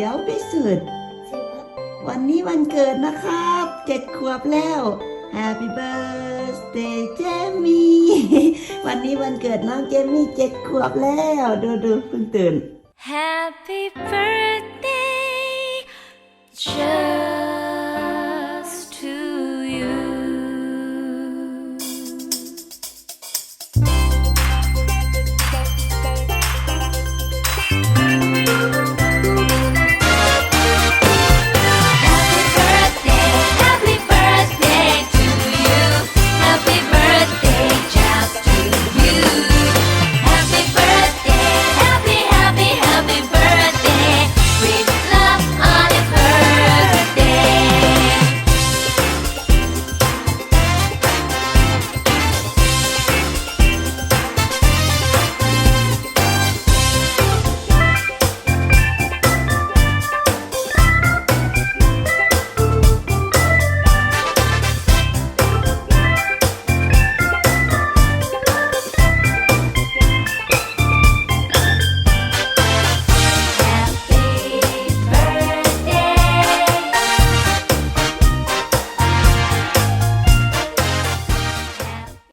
เดี๋ยวพี่สุด วันนี้วันเกิดนะครับเจ็ดขวบแล้ว Happy birthday เจมี่วันนี้วันเกิดน้องเจมี่เจ็ดขวบแล้ว ดูดูเพิ่งตื่น Happy birthday